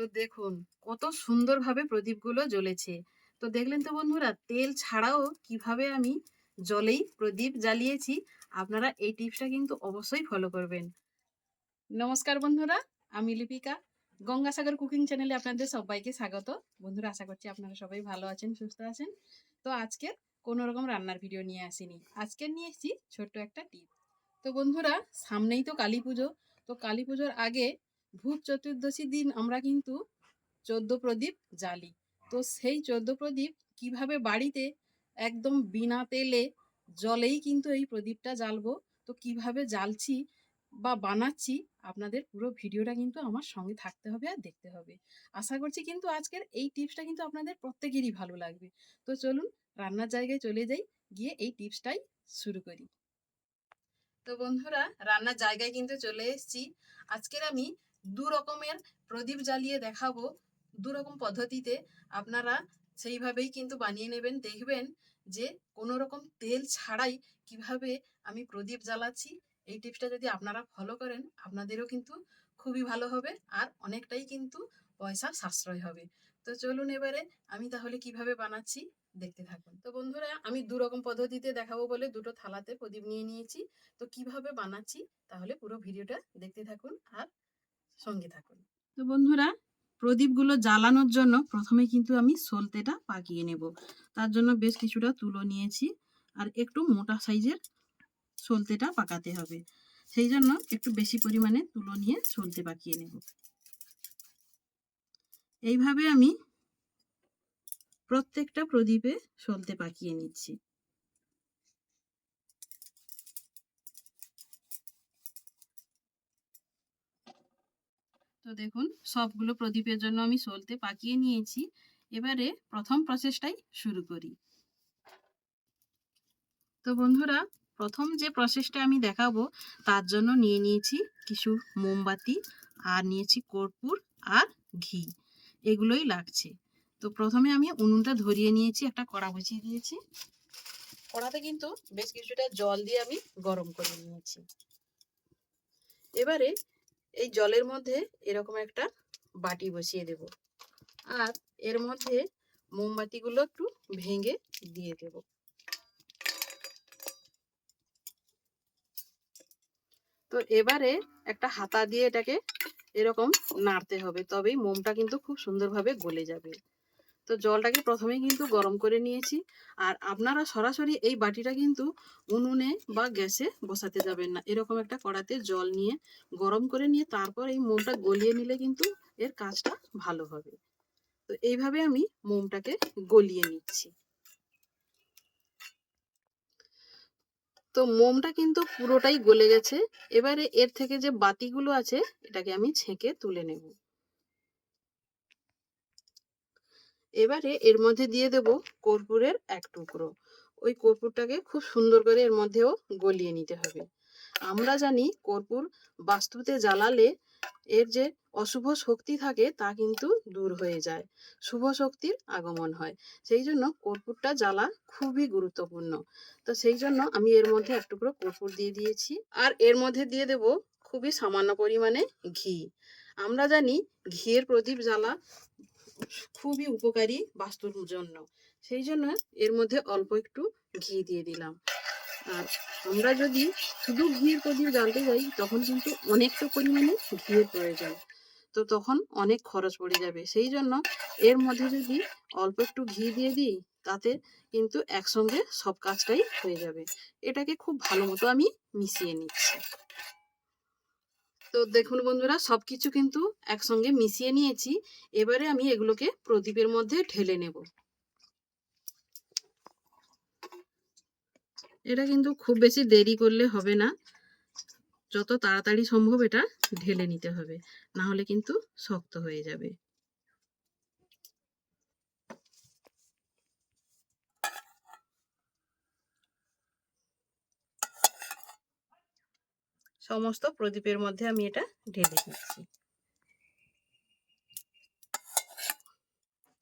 তো দেখুন, কত সুন্দরভাবে প্রদীপগুলো জ্বলেছে। তো দেখলেন তো বন্ধুরা, তেল ছাড়াও কীভাবে আমি জলেই প্রদীপ জ্বালিয়েছি, আপনারা এই টিপসটা কিন্তু অবশ্যই ফলো করবেন। নমস্কার বন্ধুরা, আমি লিপিকা। গঙ্গাসাগর কুকিং চ্যানেলে আপনাদের সবাইকে স্বাগত। বন্ধুরা, আশা করছি আপনারা সবাই ভালো আছেন, সুস্থ আছেন। তো আজকে কোনো রকম রান্নার ভিডিও নিয়ে আসিনি। আজকে নিয়ে এসেছি ছোট্ট একটা টিপ। তো বন্ধুরা, সামনেই তো কালী পুজো। তো কালী পুজোর আগে ভূত চতুর্দশী দিন আমরা কিন্তু চোদ্দ প্রদীপ জ্বালি। তো সেই চোদ্দ প্রদীপ কীভাবে বাড়িতে একদম বিনা তেলে জলেই কিন্তু এই প্রদীপটা জ্বালবো? তো কীভাবে জ্বালছি বা বানাচ্ছি আপনাদের পুরো ভিডিওটা কিন্তু আমার সঙ্গে থাকতে হবে আর দেখতে হবে। আশা করছি কিন্তু আজকের এই টিপসটা কিন্তু আপনাদের প্রত্যেকেরই ভালো লাগবে। তো চলুন রান্নার জায়গায় চলে যাই, গিয়ে এই টিপসটাই শুরু করি। তো বন্ধুরা, রান্নার জায়গায় কিন্তু চলে এসেছি। আজকের আমি দু রকমের প্রদীপ জ্বালিয়ে দেখাবো দু রকম পদ্ধতিতে আপনারা সেইভাবেই কিন্তু বানিয়ে নেবেন। দেখবেন যে কোনো রকম তেল ছাড়াই কীভাবে আমি প্রদীপ জ্বালাচ্ছি, এই টিপসটা যদি আপনারা ফলো করেন, আপনাদেরও কিন্তু খুবই ভালো হবে আর অনেকটাই কিন্তু পয়সা সাশ্রয় হবে। তো চলুন এবারে আমি তাহলে কীভাবে বানাচ্ছি দেখতে থাকুন। তো বন্ধুরা, আমি দু রকম পদ্ধতিতে দেখাবো বলে দুটো থালাতে প্রদীপ নিয়ে নিয়েছি। তো কীভাবে বানাচ্ছি তাহলে পুরো ভিডিওটা দেখতে থাকুন আর সঙ্গে থাকুন। তো বন্ধুরা, প্রদীপগুলো জ্বালানোর জন্য প্রথমে কিন্তু আমি সলতেটা পাকিয়ে নেব। তার জন্য বেশ কিছুটা তুলো নিয়েছি আর একটু মোটা সাইজের সলতেটা পাকাতে হবে। সেই জন্য একটু বেশি পরিমাণে তুলো নিয়ে সলতে পাকিয়ে নেব। এইভাবে আমি প্রত্যেকটা প্রদীপে সলতে পাকিয়ে নিচ্ছি। তো দেখুন, সবগুলো প্রদীপের জন্য আমি সলতে পাকিয়ে নিয়েছি। এবারে প্রথম প্রসেসটাই শুরু করি। তো বন্ধুরা, প্রথম যে প্রসেসটা আমি দেখাবো, তার জন্য নিয়ে নিয়েছি কিছু মোমবাতি, আর নিয়েছি কর্পূর আর ঘি। এগুলোই লাগছে। তো প্রথমে আমি উনুনটা ধরিয়ে নিয়েছি, একটা কড়া বসিয়ে দিয়েছি। কড়াতে কিন্তু বেশ কিছুটা জল দিয়ে আমি গরম করে নিয়েছি। এবারে এই জলের মধ্যে এরকম একটা বাটি বসিয়ে দেব। আর এর মধ্যে মোমবাতিগুলো একটু ভেঙে দিয়ে দেব। তো এবারে একটা হাতা দিয়ে এটাকে এরকম নাড়তে হবে, তবেই মোমটা কিন্তু খুব সুন্দরভাবে গলে যাবে। তো জলটাকে প্রথমে কিন্তু গরম করে নিয়েছি। আর আপনারা সরাসরি এই বাটিটা কিন্তু উনুনে বা গ্যাসে বসাতে যাবেন না। এরকম একটা কড়াতে জল নিয়ে গরম করে নিয়ে তারপর এই মোমটা গলিয়ে নিলে কিন্তু এর কাজটা ভালো হবে। তো এইভাবে আমি মোমটাকে গলিয়ে নিচ্ছি। তো মোমটা কিন্তু পুরোটাই গলে গেছে। এবারে এর থেকে যে বাতিগুলো আছে, এটাকে আমি ছেঁকে তুলে নেব। এবারে এর মধ্যে দিয়ে দেব কর্পূরের এক টুকরো। ওই কর্পূরটাকে খুব সুন্দর করে এর মধ্যেও গলিয়ে নিতে হবে। আমরা জানি কর্পূর বাস্তুতে জ্বালালে এর যে অশুভ শক্তি থাকে তা কিন্তু দূর হয়ে যায়। শুভ শক্তির আগমন হয়। সেই জন্য কর্পূরটা জ্বালা খুবই গুরুত্বপূর্ণ। তো সেই জন্য আমি এর মধ্যে এক টুকরো কর্পূর দিয়ে দিয়েছি। আর এর মধ্যে দিয়ে দেব খুবই সামান্য পরিমাণে ঘি। আমরা জানি ঘিয়ের প্রদীপ জ্বালা খুবই উপকারী বাস্তুর জন্য। সেই জন্য এর মধ্যে অল্প একটু ঘি দিয়ে দিলাম। আর আমরা যদি শুধু ঘিয়ের প্রদীপ জ্বালতে যাই, তখন কিন্তু অনেকটা পরিমাণে ঘিয়ের প্রয়োজন। তো তখন অনেক খরচ পড়ে যাবে। সেই জন্য এর মধ্যে যদি অল্প একটু ঘি দিয়ে দিই, তাতে কিন্তু একসঙ্গে সব কাজটাই হয়ে যাবে। এটাকে খুব ভালো মতো আমি মিশিয়ে নিচ্ছি। তো দেখুন বন্ধুরা সব কিছু কিন্তু একসঙ্গে মিশিয়ে নিয়েছি। এবারে আমি এগুলোকে প্রদীপের মধ্যে ঢেলে নেব। এটা কিন্তু খুব বেশি দেরি করলে হবে না। যত তাড়াতাড়ি সম্ভব এটা ঢেলে নিতে হবে না হলে কিন্তু শক্ত হয়ে যাবে। সমস্ত প্রদীপের মধ্যে আমি এটা ঢেলে দিচ্ছি।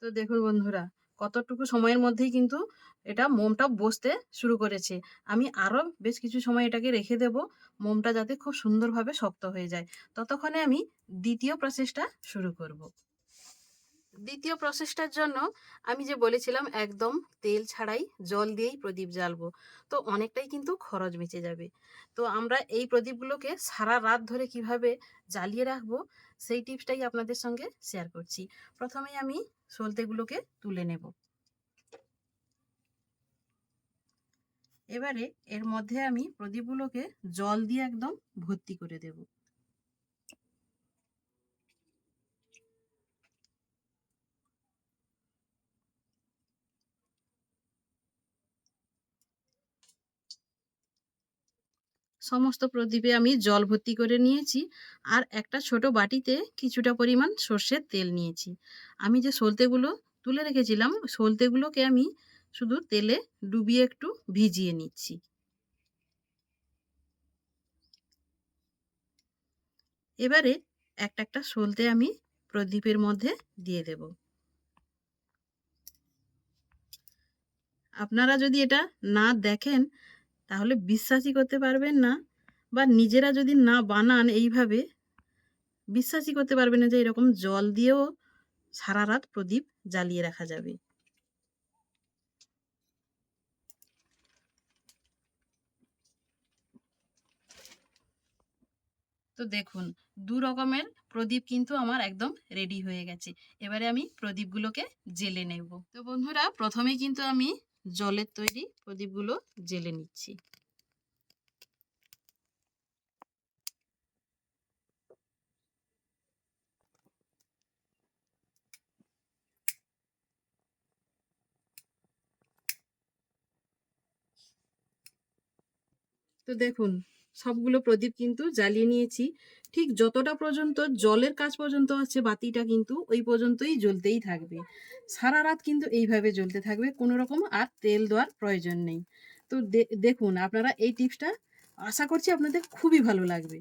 তো দেখুন বন্ধুরা, কতটুকু সময়ের মধ্যেই কিন্তু এটা মোমটা বসতে শুরু করেছে। আমি আরও বেশ কিছু সময় এটাকে রেখে দেব, মোমটা যাতে খুব সুন্দরভাবে শক্ত হয়ে যায়। ততক্ষণে আমি দ্বিতীয় প্রসেসটা শুরু করব। দ্বিতীয় প্রসেসটার জন্য আমি যে বলেছিলাম, একদম তেল ছাড়াই জল দিয়েই প্রদীপ জ্বালবো, তো অনেকটাই কিন্তু খরচ বেঁচে যাবে। তো আমরা এই প্রদীপগুলোকে সারা রাত ধরে কীভাবে জ্বালিয়ে রাখব, সেই টিপসটাই আপনাদের সঙ্গে শেয়ার করছি। প্রথমেই আমি সলতেগুলোকে তুলে নেব। এবারে এর মধ্যে আমি প্রদীপগুলোকে জল দিয়ে একদম ভর্তি করে দেব। সমস্ত প্রদীপে আমি জল ভর্তি করে নিয়েছি আর একটা ছোট বাটিতে কিছুটা পরিমাণ সর্ষের তেল নিয়েছি। আমি যে সলতেগুলো তুলে রেখেছিলাম, সলতেগুলোকে আমি শুধু তেলে ডুবিয়ে একটু ভিজিয়ে নিচ্ছি। এবারে একটা একটা সলতে আমি প্রদীপের মধ্যে দিয়ে দেব। আপনারা যদি এটা না দেখেন তাহলে বিশ্বাসই করতে পারবেন না বা নিজেরা যদি না বানান এইভাবে, বিশ্বাসই করতে পারবেন না যে এরকম জল দিয়েও সারা রাত প্রদীপ জ্বালিয়ে রাখা যাবে। তো দেখুন, দু রকমের প্রদীপ কিন্তু আমার একদম রেডি হয়ে গেছে। এবারে আমি প্রদীপগুলোকে জেলে নেব। তো বন্ধুরা, প্রথমেই কিন্তু আমি জলের তৈরি প্রদীপগুলো জেলে নিচ্ছি। তো দেখুন সবগুলো প্রদীপ কিন্তু জ্বালিয়ে নিয়েছি। ঠিক যতটা পর্যন্ত জলের কাজ পর্যন্ত আছে, বাতিটা কিন্তু ওই পর্যন্তই জ্বলতেই থাকবে। সারা রাত কিন্তু এইভাবে জ্বলতে থাকবে, কোনো রকম আর তেল দেওয়ার প্রয়োজন নেই। তো দেখুন, আপনারা এই টিপসটা আশা করছি আপনাদের খুবই ভালো লাগবে।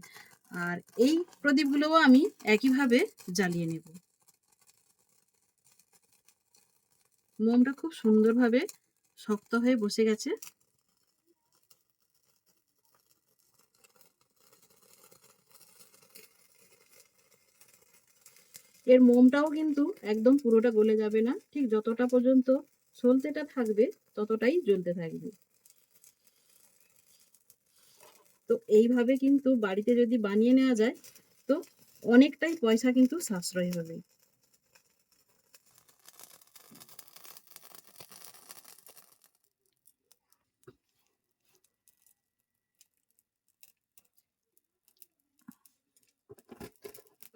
আর এই প্রদীপগুলোও আমি একইভাবে জ্বালিয়ে নেব। মোমটা খুব সুন্দরভাবে শক্ত হয়ে বসে গেছে। এর মোমটাও কিন্তু একদম পুরোটা গলে যাবে না। ঠিক যতটা পর্যন্ত সলতেটা থাকবে, ততটাই জ্বলতে থাকবে। তো এইভাবে কিন্তু বাড়িতে যদি বানিয়ে নেওয়া যায়, তো অনেকটাই পয়সা কিন্তু সাশ্রয় হবে।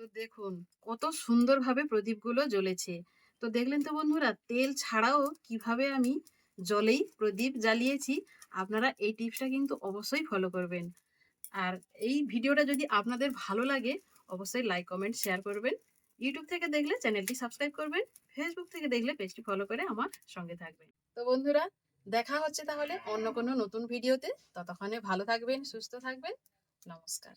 তো দেখুন, কত সুন্দরভাবে প্রদীপগুলো জ্বলেছে। তো দেখলেন তো বন্ধুরা, তেল ছাড়াও কীভাবে আমি জলেই প্রদীপ জ্বালিয়েছি, আপনারা এই টিপসটা কিন্তু অবশ্যই ফলো করবেন। আর এই ভিডিওটা যদি আপনাদের ভালো লাগে, অবশ্যই লাইক কমেন্ট শেয়ার করবেন। ইউটিউব থেকে দেখলে চ্যানেলটি সাবস্ক্রাইব করবেন ফেসবুক থেকে দেখলে পেজটি ফলো করে আমার সঙ্গে থাকবেন। তো বন্ধুরা, দেখা হচ্ছে তাহলে অন্য কোনো নতুন ভিডিওতে। ততক্ষণে ভালো থাকবেন, সুস্থ থাকবেন। নমস্কার।